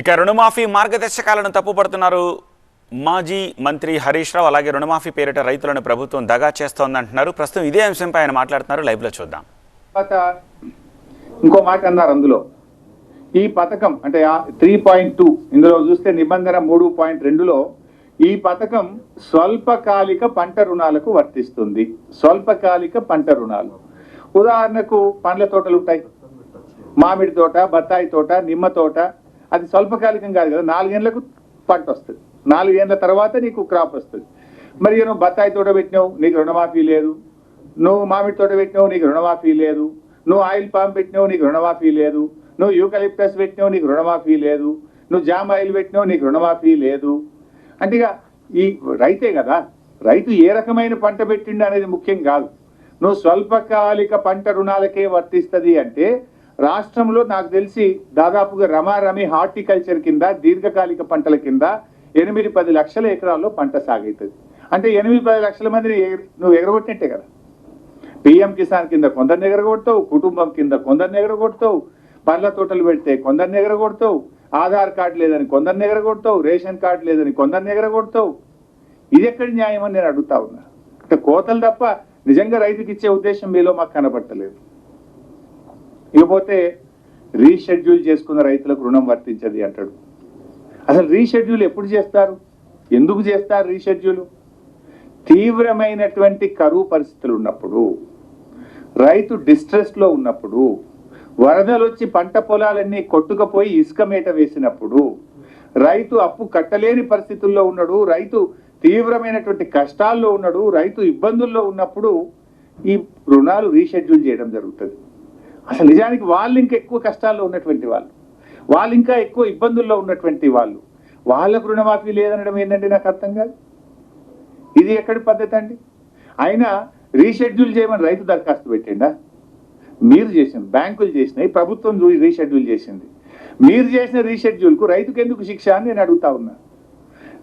ఇక రుణమాఫీ మార్గదర్శకాలను తప్పుపడుతున్నారు మాజీ మంత్రి హరీష్ రావు. అలాగే రుణమాఫీ పేరిట రైతులను ప్రభుత్వం దగా చేస్తోందంటున్నారు. ప్రస్తుతం ఇదే అంశంపై ఆయన మాట్లాడుతున్నారు. లైవ్లో చూద్దాం. ఇంకో మాట అన్నారు అందులో. ఈ పథకం అంటే త్రీ పాయింట్ టూ ఇందులో చూస్తే నిబంధన మూడు పాయింట్ రెండులో ఈ పథకం స్వల్పకాలిక పంట రుణాలకు వర్తిస్తుంది. స్వల్పకాలిక పంట రుణాలు. ఉదాహరణకు పండ్ల తోటలు ఉంటాయి. మామిడి తోట బత్తాయి తోట నిమ్మ తోట అది స్వల్పకాలికం కాదు కదా నాలుగేళ్ళకు పంట వస్తుంది. నాలుగేళ్ళ తర్వాత నీకు క్రాప్ వస్తుంది. మరి నువ్వు బత్తాయి తోట పెట్టినావు నీకు రుణమాఫీ లేదు. నువ్వు మామిడి తోట పెట్టినావు నీకు రుణమాఫీ లేదు. నువ్వు ఆయిల్ పామ్ పెట్టినావు నీకు రుణమాఫీ లేదు. నువ్వు యూకలిప్టస్ పెట్టినావు నీకు రుణమాఫీ లేదు. నువ్వు జామ్ ఆయిల్ పెట్టినావు నీకు రుణమాఫీ లేదు. అంటే ఇక ఈ రైతే కదా రైతు ఏ రకమైన పంట పెట్టిండు అనేది ముఖ్యం కాదు. నువ్వు స్వల్పకాలిక పంట రుణాలకే వర్తిస్తుంది అంటే రాష్ట్రంలో నాకు తెలిసి దాదాపుగా రమారమి హార్టికల్చర్ కింద దీర్ఘకాలిక పంటల కింద ఎనిమిది పది లక్షల ఎకరాల్లో పంట సాగవుతుంది అంటే ఎనిమిది పది లక్షల మందిని ఎగ- నువ్వు ఎగరగొట్టినట్టే కదా. పిఎం కిసాన్ కింద కొందరిని ఎగరగొడతావు కుటుంబం కింద కొందరిని ఎగరగొడతావు పండ్ల తోటలు పెడితే కొందరిని ఎగరగొడతావు ఆధార్ కార్డు లేదని కొందరిని ఎగరగొడతావు రేషన్ కార్డు లేదని కొందరిని ఎగరగొడతావు. ఇది ఎక్కడి న్యాయం అని నేను అడుగుతా ఉన్నా. అంటే కోతలు తప్ప నిజంగా రైతుకి ఇచ్చే ఉద్దేశం మీలో మాకు కనబట్టలేదు ఇకపోతే రీషెడ్యూల్ చేసుకున్న రైతులకు రుణం వర్తించది అంటాడు. అసలు రీషెడ్యూల్ ఎప్పుడు చేస్తారు? ఎందుకు చేస్తారు రీషెడ్యూల్? తీవ్రమైనటువంటి కరువు పరిస్థితులు ఉన్నప్పుడు రైతు డిస్ట్రెస్లో ఉన్నప్పుడు వరదలు వచ్చి పంట పొలాలన్నీ కొట్టుకుపోయి ఇసుక మేట వేసినప్పుడు రైతు అప్పు కట్టలేని పరిస్థితుల్లో ఉన్నాడు రైతు తీవ్రమైనటువంటి కష్టాల్లో ఉన్నాడు రైతు ఇబ్బందుల్లో ఉన్నప్పుడు ఈ రుణాలు రీషెడ్యూల్ చేయడం జరుగుతుంది. అసలు నిజానికి వాళ్ళు ఇంకా ఎక్కువ కష్టాల్లో ఉన్నటువంటి వాళ్ళు వాళ్ళు ఇంకా ఎక్కువ ఇబ్బందుల్లో ఉన్నటువంటి వాళ్ళు వాళ్ళకు రుణమాఫీ లేదనడం ఏంటంటే నాకు అర్థం కాదు? ఇది ఎక్కడి పద్ధతి అండి? అయినా రీషెడ్యూల్ చేయమని రైతు దరఖాస్తు పెట్టిండా? మీరు చేసింది బ్యాంకులు చేసినాయి ప్రభుత్వం రీషెడ్యూల్ చేసింది. మీరు చేసిన రీషెడ్యూల్కు రైతుకు ఎందుకు శిక్ష అని నేను అడుగుతా ఉన్నా.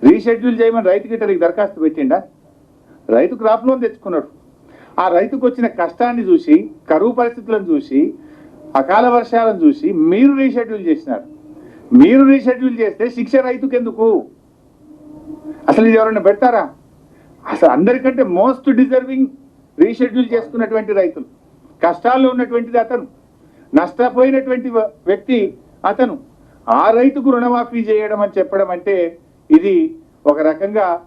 రీషెడ్యూల్ చేయమని రైతు గిట్ట దరఖాస్తు పెట్టిండా? రైతు క్రాప్ లోన్ తెచ్చుకున్నాడు ఆ రైతుకు వచ్చిన కష్టాన్ని చూసి కరువు పరిస్థితులను చూసి అకాల వర్షాలను చూసి మీరు రీషెడ్యూల్ చేసినారు. మీరు రీషెడ్యూల్ చేస్తే శిక్ష రైతుకు ఎందుకు అసలు ఇది ఎవరైనా పెడతారా? అసలు అందరికంటే మోస్ట్ డిజర్వింగ్ రీషెడ్యూల్ చేసుకున్నటువంటి రైతులు. కష్టాల్లో ఉన్నటువంటిది అతను. నష్టపోయినటువంటి వ- వ్యక్తి అతను. ఆ రైతుకు రుణమాఫీ చేయడం అని చెప్పడం అంటే ఇది ఒక రకంగా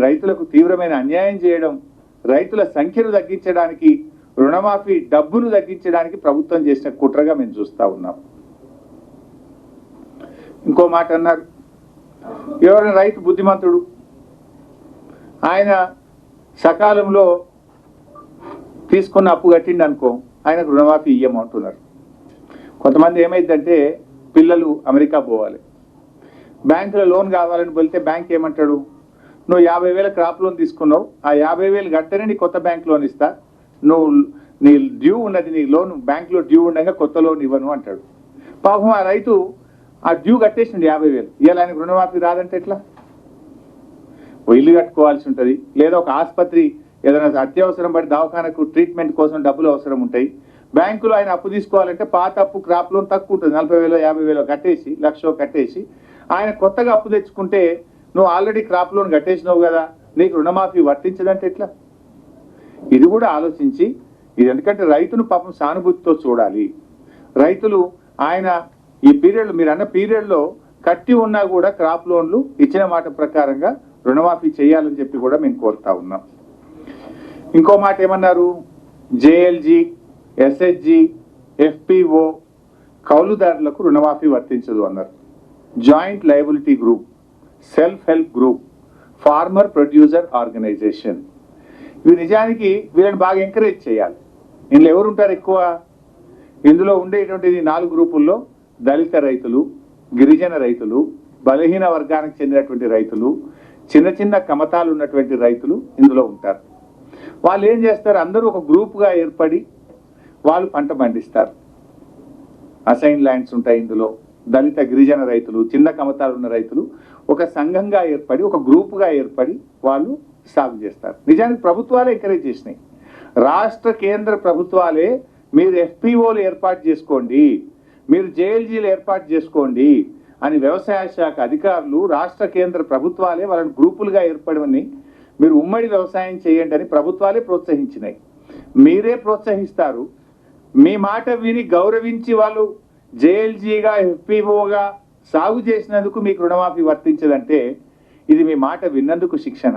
రైతులకు తీవ్రమైన అన్యాయం చేయడం రైతుల సంఖ్యను తగ్గించడానికి రుణమాఫీ డబ్బును తగ్గించడానికి ప్రభుత్వం చేసిన కుట్రగా మేము చూస్తా ఉన్నాం. ఇంకో మాట అన్నారు. ఎవరైనా రైతు బుద్ధిమంతుడు ఆయన సకాలంలో తీసుకున్న అప్పు కట్టిండి అనుకో ఆయనకు రుణమాఫీ ఇయ్యమంటున్నారు కొంతమంది ఏమైందంటే పిల్లలు అమెరికా పోవాలి. బ్యాంకులో లోన్ కావాలని వెళ్తే బ్యాంక్ ఏమంటాడు? నువ్వు యాభై వేల క్రాప్ లోన్ తీసుకున్నావు. ఆ యాభై వేలు కట్టనే నీ కొత్త బ్యాంక్ లోన్ ఇస్తా. నువ్వు నీ డ్యూ ఉన్నది నీ లోన్ బ్యాంకులో డ్యూ ఉండగా కొత్త లోన్ ఇవ్వను అంటాడు. పాపం ఆ రైతు ఆ డ్యూ కట్టేసిండు యాభై వేలు. ఇవాళ ఆయనకు రుణమాఫీ రాదంటే ఎట్లా? ఇల్లు కట్టుకోవాల్సి ఉంటుంది. లేదా ఒక ఆసుపత్రి ఏదైనా అత్యవసరం పడి దవాఖానకు ట్రీట్మెంట్ కోసం డబ్బులు అవసరం ఉంటాయి. బ్యాంకులో ఆయన అప్పు తీసుకోవాలంటే పాత అప్పు క్రాప్ లోన్ తక్కువ ఉంటుంది. నలభై వేలు యాభై వేలు కట్టేసి లక్ష కట్టేసి ఆయన కొత్తగా అప్పు తెచ్చుకుంటే నువ్వు ఆల్రెడీ క్రాప్ లోన్ కట్టేసినావు కదా నీకు రుణమాఫీ వర్తించదంటే ఎట్లా? ఇది కూడా ఆలోచించి ఇది ఎందుకంటే రైతును పాపం సానుభూతితో చూడాలి. రైతులు ఆయన ఈ పీరియడ్ మీరు అన్న పీరియడ్లో కట్టి ఉన్నా కూడా క్రాప్ లోన్లు ఇచ్చిన మాట ప్రకారంగా రుణమాఫీ చేయాలని చెప్పి కూడా మేము కోరుతా ఉన్నాం. ఇంకో మాట ఏమన్నారు? జేఎల్జీ ఎస్హెచ్జి ఎఫ్పిఓ కౌలుదారులకు రుణమాఫీ వర్తించదు అన్నారు. Joint liability group. Self help group farmer producer organisation. ఇవి నిజానికి వీళ్ళని బాగా ఎంకరేజ్ చేయాలి. ఇందులో ఎవరు ఉంటారు ఎక్కువ? ఇందులో ఉండేటువంటిది నాలుగు గ్రూపుల్లో దళిత రైతులు గిరిజన రైతులు బలహీన వర్గానికి చెందినటువంటి రైతులు చిన్న చిన్న కమతాలు ఉన్నటువంటి రైతులు ఇందులో ఉంటారు. వాళ్ళు ఏం చేస్తారు? అందరూ ఒక గ్రూప్గా ఏర్పడి వాళ్ళు పంట పండిస్తారు. అసైన్ ల్యాండ్స్ ఉంటాయి ఇందులో. దళిత గిరిజన రైతులు చిన్న కమతాలు ఉన్న రైతులు ఒక సంఘంగా ఏర్పడి ఒక గ్రూపుగా ఏర్పడి వాళ్ళు సాగు చేస్తారు. నిజానికి ప్రభుత్వాలే ఎంకరేజ్ చేసినాయి. రాష్ట్ర కేంద్ర ప్రభుత్వాలే మీరు ఎఫ్పిఓలు ఏర్పాటు చేసుకోండి మీరు జేఎల్జీలు ఏర్పాటు చేసుకోండి అని వ్యవసాయ శాఖ అధికారులు రాష్ట్ర కేంద్ర ప్రభుత్వాలే వాళ్ళని గ్రూపులుగా ఏర్పడమని మీరు ఉమ్మడి వ్యవసాయం చేయండి అని ప్రభుత్వాలే ప్రోత్సహించినాయి. మీరే ప్రోత్సహిస్తారు. మీ మాట విని గౌరవించి వాళ్ళు జేఎల్జీగా ఎఫ్పిఓగా సాగు చేసినందుకు మీకు రుణమాఫీ వర్తించదంటే ఇది మీ మాట విన్నందుకు శిక్షణ.